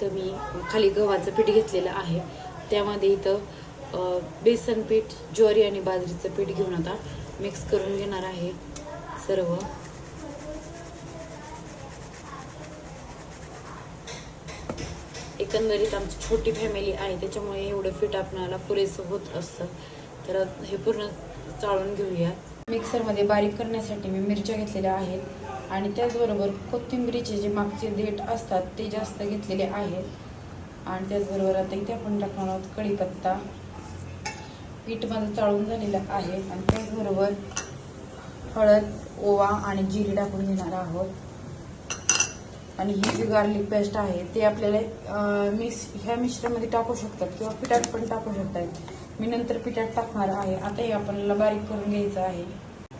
तर मी खाली गव्हाचं पीठ घेतलेलं आहे. त्यामध्ये इथं बेसन पीठ ज्वारी आणि बाजरीचं पीठ घेऊन आता मिक्स करून घेणार आहे सर्व. एकंदरीत आमची छोटी फॅमिली आहे त्याच्यामुळे एवढं पीठ आपणाला पुरेसं होत असतं. तर हे पूर्ण चाळून घेऊया. मिक्सरमध्ये बारीक करण्यासाठी मी मिरच्या घेतलेल्या आहेत. आणि त्याचबरोबर कोथिंबरीचे जे मागचे देठ असतात ते जास्त घेतलेले आहेत. आणि त्याचबरोबर आता इथे आपण टाकणार आहोत कढीपत्ता. पीठ माझं चाळून झालेलं आहे आणि त्याचबरोबर हळद ओवा आणि जिरे टाकून घेणार आहोत. आणि ही जी गार्लिक पेस्ट आहे ते आपल्याला मिक्स ह्या मिश्रामध्ये टाकू शकतात किंवा पिठात पण टाकू शकतात. मी नंतर पिठात टाकणार आहे. आता हे आपल्याला बारीक करून घ्यायचं आहे.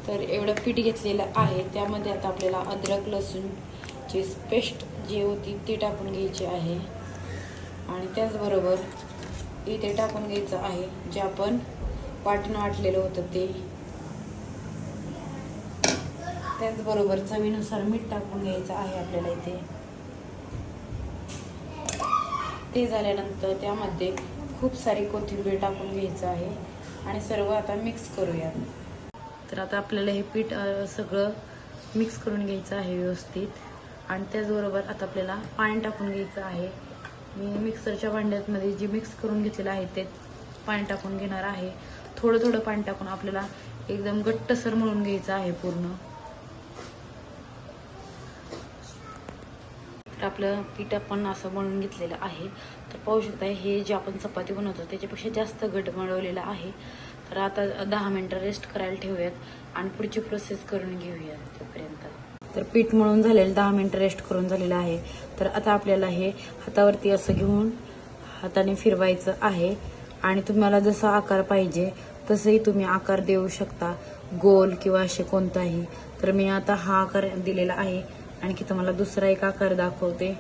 तर एवढं पीठ घेतलेलं आहे. त्यामध्ये आता आपल्याला अद्रक लसूणची पेस्ट जी होती ती टाकून घ्यायची आहे. आणि त्याचबरोबर इथे टाकून घ्यायचं आहे जे आपण वाटण वाटलेलं होतं ते. त्याचबरोबर चवीनुसार मीठ टाकून घ्यायचं आहे आपल्याला इथे. ते झाल्यानंतर त्यामध्ये खूप सारी कोथिंबीर टाकून घ्यायचं आहे. आणि सर्व आता मिक्स करूयात. तर आता आपल्याला हे पीठ सगळं मिक्स करून घ्यायचं आहे व्यवस्थित. आणि त्याचबरोबर आता आपल्याला पाणी टाकून घ्यायचं आहे. मी मिक्सरच्या भांड्यामध्ये जे मिक्स करून घेतलेलं आहे ते पाणी टाकून घेणार आहे. थोडं थोडं पाणी टाकून आपल्याला एकदम घट्टसर मळून घ्यायचं आहे पूर्ण. तर आपलं पीठ आपण असं मळून घेतलेलं आहे. तर पाहू शकता हे जे आपण चपाती बनवतो त्याच्यापेक्षा जास्त घट मळवलेलं आहे. तर आता दहा मिनटं रेस्ट करायला ठेवूयात आणि पुढची प्रोसेस करून घेऊयात तोपर्यंत. तर पीठ मळून झालेलं दहा मिनटं रेस्ट करून झालेलं आहे. तर आता आपल्याला हे हातावरती असं घेऊन हाताने फिरवायचं आहे. आणि तुम्हाला जसा आकार पाहिजे तसंही तुम्ही आकार देऊ शकता गोल किंवा असे कोणताही. तर मी आता हा आकार दिलेला आहे. आणखी तुम्हाला दुसरा एक आकार दाखवते.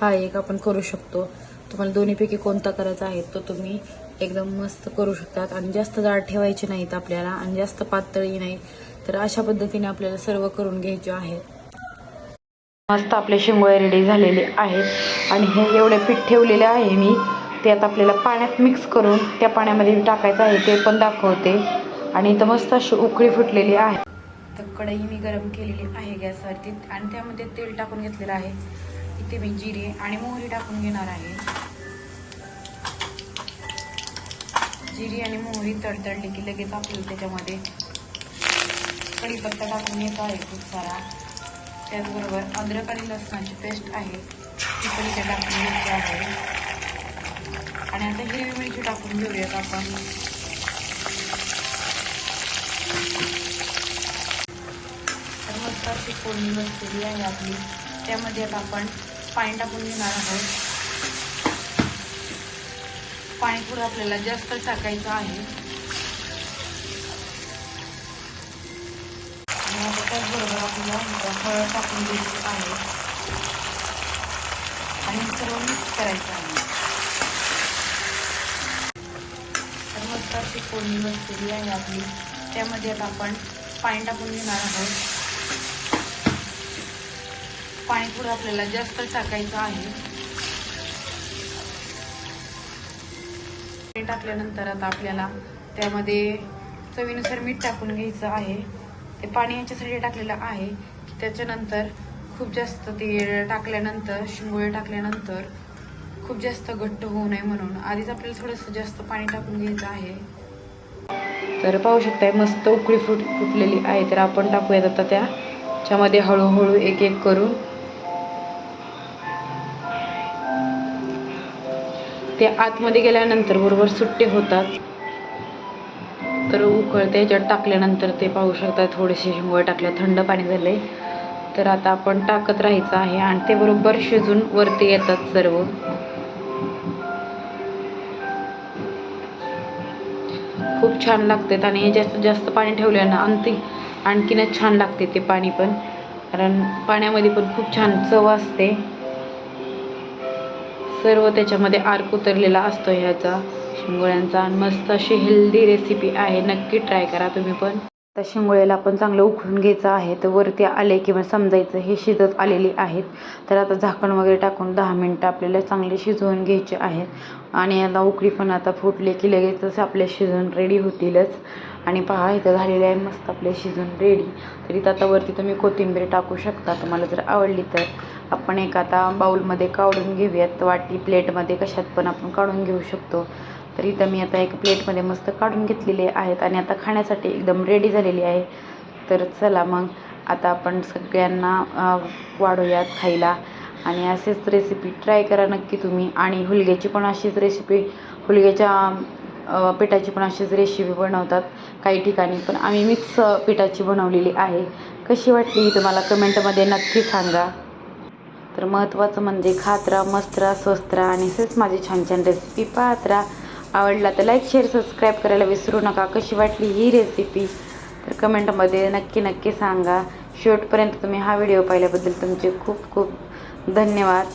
हा एक आपण करू शकतो. तुम्हाला दोन्हीपैकी कोणता करायचा आहे तो तुम्ही एकदम मस्त करू शकतात. आणि जास्त जाड ठेवायचे नाहीत आपल्याला आणि जास्त पातळी नाही तर अशा पद्धतीने आपल्याला सर्व करून घ्यायचे आहे. मस्त आपले शिंगोळे रेडी झालेले आहेत. आणि हे एवढे पीठ ठेवलेले आहे मी ते आता आपल्याला पाण्यात मिक्स करून त्या पाण्यामध्ये टाकायचं आहे ते पण दाखवते. आणि इथं मस्त अशी उकळी फुटलेली आहे. तर कढई मी गरम केलेली आहे गॅसवरती आणि त्यामध्ये तेल टाकून घेतलेलं आहे. इथे मी जिरे आणि मोहरी टाकून घेणार आहे. जिरी आणि मोहरी तडतडली की लगेच आपल्याला त्याच्यामध्ये कढीपत्ता टाकून घेतो आहे खूप सारा. त्याचबरोबर अद्रक आणि लसणाची पेस्ट आहे. ती पण इथे टाकून घ्यायची आहे. आणि आता हिरवी मिरची टाकून घेऊयात आपण. तर मस्त अशी फोडणी बसलेली आहे आपली. त्यामध्ये आता आपण पाणी टाकून घेणार आहोत. पाणी थोडं आपल्याला जास्त टाकायचं आहे. त्याचबरोबर आपल्याला हळद टाकून द्यायची आहे. आणि सर्व मिक्स करायचं आहे. तर मस्त अशी फोडणी बसलेली आहे आपली. त्यामध्ये आता आपण पाणी टाकून घेणार आहोत. पाणी थोडं आपल्याला जास्त टाकायचं आहे. टाकल्यानंतर आता आपल्याला त्यामध्ये चवीनुसार मीठ टाकून घ्यायचं आहे. ते पाणी याच्यासाठी टाकलेलं आहे की त्याच्यानंतर खूप जास्त ते टाकल्यानंतर शिंगोळे टाकल्यानंतर खूप जास्त घट्ट होऊ नये म्हणून आधीच आपल्याला थोडंसं जास्त पाणी टाकून घ्यायचं आहे. तर पाहू शकताय मस्त उकळी फुट फुटलेली आहे. तर आपण टाकूयात आता त्या. त्याच्यामध्ये हळूहळू एक एक करून ते आतमध्ये गेल्यानंतर बरोबर सुट्टे होतात. तर उकळते याच्यात टाकल्यानंतर ते पाहू शकता थोडेसे शिंगोळे टाकले थंड पाणी झाले तर आता आपण टाकत राहायचं आहे आणि ते बरोबर शिजून वरती येतात सर्व. खूप छान लागतात आणि जास्त जास्त पाणी ठेवल्यानं आणखी आणखीनच छान लागते ते पाणी पण. कारण पाण्यामध्ये पण खूप छान चव असते. सर्व त्याच्यामध्ये आर्क उतरलेला असतो ह्याचा शिंगोळ्यांचा. आणि मस्त अशी हेल्दी रेसिपी आहे. नक्की ट्राय करा तुम्ही पण. आता शिंगोळ्याला आपण चांगलं उकळून घ्यायचं आहे. तर वरती आले किंवा समजायचं हे शिजत आलेली आहेत. तर आता झाकण वगैरे टाकून दहा मिनटं आपल्याला चांगले शिजवून घ्यायचे आहेत. आणि आता उकळी पण आता फुटले की लगेचच आपले शिजून रेडी होतीलच. आणि पहा इथं झालेले आहे मस्त आपले शिजून रेडी तर इथं आता वरती तुम्ही कोथिंबीर टाकू शकता. तुम्हाला जर आवडली तर. आपण एक आता बाऊलमध्ये काढून घेऊयात. वाटी प्लेटमध्ये कशात पण आपण काढून घेऊ शकतो. तर इथं मी आता एक प्लेटमध्ये मस्त काढून घेतलेले आहेत आणि आता खाण्यासाठी एकदम रेडी झालेली आहे. तर चला मग आता आपण सगळ्यांना वाढूयात खायला. आणि असेच रेसिपी ट्राय करा नक्की तुम्ही. आणि हुलग्याची पण अशीच रेसिपी हुलग्याच्या पिठाची पण अशीच रेसिपी बनवतात काही ठिकाणी. पण आम्ही मिक्स पिठाची बनवलेली आहे. कशी वाटली ही तुम्हाला कमेंटमध्ये नक्की सांगा. तर महत्त्वाचं म्हणजे खात राहा मस्त राहा स्वस्त राहा आणि असेच माझी छान छान रेसिपी पाहत राहा आवडला तर लाईक शेअर सबस्क्राईब करायला विसरू नका. कशी वाटली ही रेसिपी तर कमेंटमध्ये नक्की नक्की सांगा. शेवटपर्यंत तुम्ही हा व्हिडिओ पाहिल्याबद्दल तुमचे खूप खूप धन्यवाद.